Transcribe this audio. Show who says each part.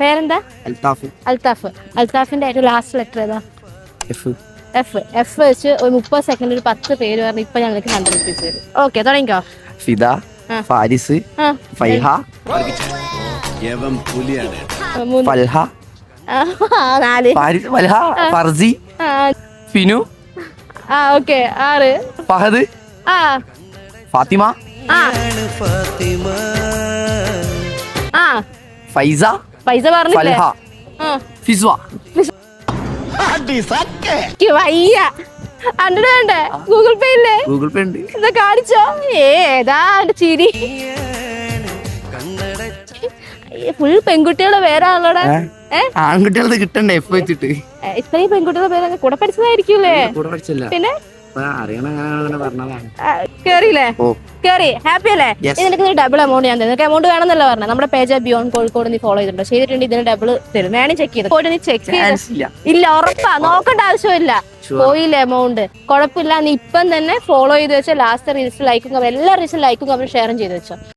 Speaker 1: പേരെന്താ?
Speaker 2: അൽതാഫ്.
Speaker 1: അൽതാഫ്. അൽതാഫിന്റെ ഏറ്റവും ലാസ്റ്റ് ലെറ്റർ ഏതാ?
Speaker 2: എഫ്
Speaker 1: എഫ് എഫ് വെച്ച് ഒരു മുപ്പത് സെക്കൻഡ് ഒരു പത്ത് പേര് പറഞ്ഞ് ഇപ്പൊ ഞങ്ങൾക്ക് കണ്ടുപിടിപ്പിച്ചു തരും. ഓക്കെ തുടങ്ങിക്കോ.
Speaker 2: ഫിദ. ഫാരിസ് ഫൈഹ ഫൽഹ.
Speaker 1: നാല്.
Speaker 2: ഫാരിസ് ഫൽഹ ഫർസി ഫിനു
Speaker 1: ആ ഓക്കെ ആറ്.
Speaker 2: ഫഹദ്
Speaker 1: ആ.
Speaker 2: ഫാത്തിമ.
Speaker 1: ആ.
Speaker 2: ഫൈസ
Speaker 1: പൈസ പറഞ്ഞില്ലേ വയ്യ. ഹൺഡ്രഡ് വേണ്ടേ? ഗൂഗിൾ പേ ഇല്ലേ?
Speaker 2: ഗൂഗിൾ പേ ഉണ്ട്.
Speaker 1: ഇത് കാണിച്ചോ. ഏതാ അവന്റെ ചിരി? ഫുൾ പെൺകുട്ടികളെ പേരാണല്ലോടാ
Speaker 2: ഏ?
Speaker 1: ഏ?
Speaker 2: ആൺകുട്ടികളത് കിട്ടണ്ടേ എഫ് വെച്ചിട്ട്?
Speaker 1: ഇത്രയും പെൺകുട്ടികളുടെ പേര് കൂടെ പഠിച്ചതായിരിക്കൂലേ പിന്നെ? കേറിയില്ലേ? കേറി. ഹാപ്പി അല്ലേ. നിനക്ക് ഡബിൾ എമൗണ്ട് ഞാൻ തരും. നിനക്ക് എമൗണ്ട് വേണമെന്നല്ല പറഞ്ഞത് നമ്മുടെ പേജ് ബിയോൺ കോഴിക്കോട് നീ ഫോളോ ചെയ്തിട്ടുണ്ട്. ചെയ്തിട്ടുണ്ട് ഇതിന് ഡബിൾ തരും. വേണേ ചെക്ക് ചെയ്ത്? പോയിട്ട് നീ ചെക്ക്
Speaker 2: ചെയ്തില്ല ഇല്ല.
Speaker 1: ഉറപ്പാ. നോക്കേണ്ട ആവശ്യമില്ല. പോയില്ല എമൗണ്ട് കുഴപ്പമില്ല. നീ ഇപ്പം തന്നെ ഫോളോ ചെയ്ത് വെച്ചാൽ ലാസ്റ്റ് റീൽസ് ലൈക്കും എല്ലാ റീൽസും ലൈക്കും കമന്റ് ഷെയറും ചെയ്ത് വെച്ചോ.